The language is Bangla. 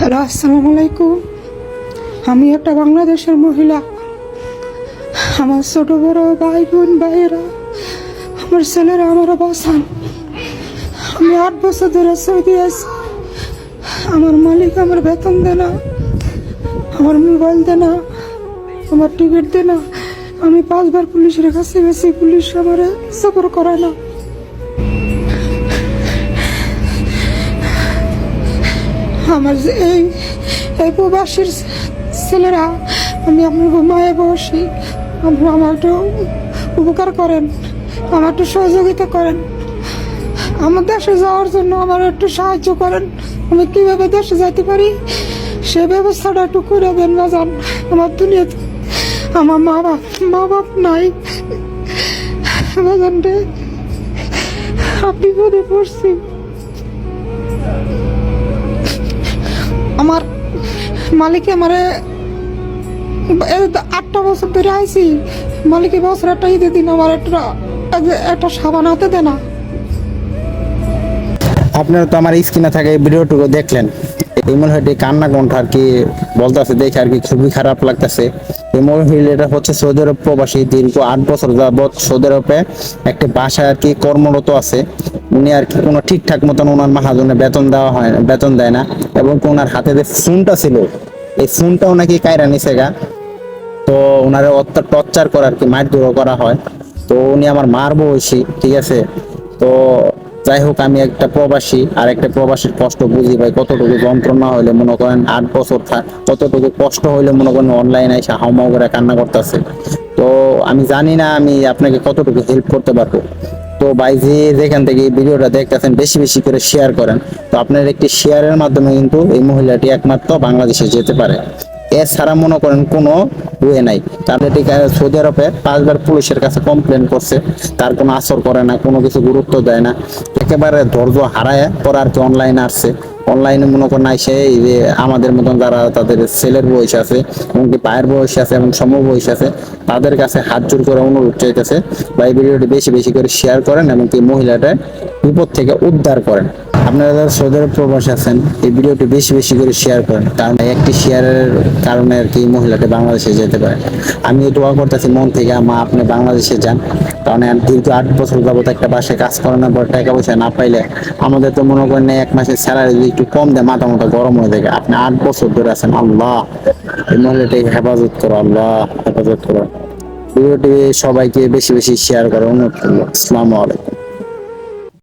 হ্যালো, আসসালামু আলাইকুম। আমি একটা বাংলাদেশের মহিলা। আমার ছোট বড় ভাই বোন ভাইয়েরা, আমার ছেলেরা, আমার বাসান আমি আট বছর ধরে সৌদি আছি। আমার মালিক আমার বেতন দেয় না, আমার মোবাইল দেয় না, আমার টিকিট দেয় না। আমি পাঁচবার পুলিশের কাছে গেছি, পুলিশ আমার সফর করে না। আমার যে এই এই প্রবাসীর ছেলেরা, আমি আপনার মায়ে বসি। আপনি আমার একটু উপকার করেন আমার একটু সহযোগিতা করেন। আমার দেশে যাওয়ার জন্য আমার একটু সাহায্য করেন। আমি কীভাবে দেশে যেতে পারি? সে ব্যবস্থাটা একটু করে দেন না যান আমার দুনিয়াতে আমার মা বাপ মা বাপ নাই। বাজান আপনি বিপদে পড়ছি। আমার মালিকে আমারে আটটা বছর ধরে আইছি। মালিকে বছর একটা ঈদের দিন আমার একটা একটা সাবান হাতে দেয় না। আপনারা তো আমার স্ক্রিনে থাকা এই ভিডিওটুকু দেখলেন। এই মহিলাটি কান্না কণ্ঠ আর কি বলতেছে, দেখে আর কি খুবই খারাপ লাগতেছে। এই মহিলাটা হচ্ছে সৌদি আরব প্রবাসী দীর্ঘ আট বছর যাবৎ সৌদি আরবে একটা বাসায় আর কি কর্মরত আছে। উনি আর কি কোনো ঠিকঠাক মতন ওনার মাহাজনে বেতন দেওয়া হয় না বেতন দেয় না এবং ওনার হাতে যে ফোনটা ছিল, এই ফোনটাও নাকি কায়রা নিছে গা। তো ওনারে টর্চার করা আর কি মারধর করা হয়। তো উনি আমার মার বয়সী ঠিক আছে? তো যাই হোক, আমি একটা প্রবাসী আর একটা প্রবাসীর কষ্ট বুঝি ভাই, কতটুকু যন্ত্রণা হইলে মনে করেন আট বছর থাক কতটুকু কষ্ট হইলে মনে করেন অনলাইনে এসে হাউমাউ করে কান্না করতেছে। তো আমি জানি না আমি আপনাকে কতটুকু হেল্প করতে পারব। তো ভাই যে যেখান থেকে এই ভিডিওটা দেখতেছেন, বেশি বেশি করে শেয়ার করেন। তো আপনার একটি শেয়ারের মাধ্যমে কিন্তু এই মহিলাটি একমাত্র বাংলাদেশে যেতে পারে। এছাড়া মনে করেন কোনো ওয়ে নাই। তাদের সৌদি আরবে পাঁচবার পুলিশের কাছে কমপ্লেন করছে। তার কোনো আসর করে না, কোনো কিছু গুরুত্ব দেয় না। একেবারে ধৈর্য হারায় পরে আর কি অনলাইনে আসছে। অনলাইনে মনে করেন আইসে এই যে আমাদের মতন যারা তাদের ছেলের বয়স আছে, এমনকি পায়ের বয়স আছে, এবং সম বয়স আছে, তাদের কাছে হাত জোর করে অনুরোধ চাইতেছে বা এই ভিডিওটি বেশি বেশি করে শেয়ার করেন, এমনকি মহিলাটা বিপদ থেকে উদ্ধার করেন। আপনারা যারা সৌদি আরব প্রবাসী আছেন, এই ভিডিওটি বেশি বেশি করে শেয়ার করেন, কারণ একটি শেয়ারের কারণে আর কি মহিলাটা বাংলাদেশে যেতে পারে। আমি দোয়া করতেছি, মন থেকে মা আপনি বাংলাদেশে যান। কারণ দীর্ঘ আট বছর যাবত একটা বাসায় কাজ করানোর পর টাকা পয়সা না পাইলে আমাদের তো মনে করেন এক মাসের স্যালারি যদি একটু কম দেয়, মাথা মতো গরম হয়ে থাকে আপনি আট বছর ধরে আছেন, আল্লাহ! এই মহিলাটাকে হেফাজত করো, আল্লাহ! হেফাজত করো। ভিডিওটি সবাইকে বেশি বেশি শেয়ার করো, অনুরোধ করব। আসসালামু আলাইকুম।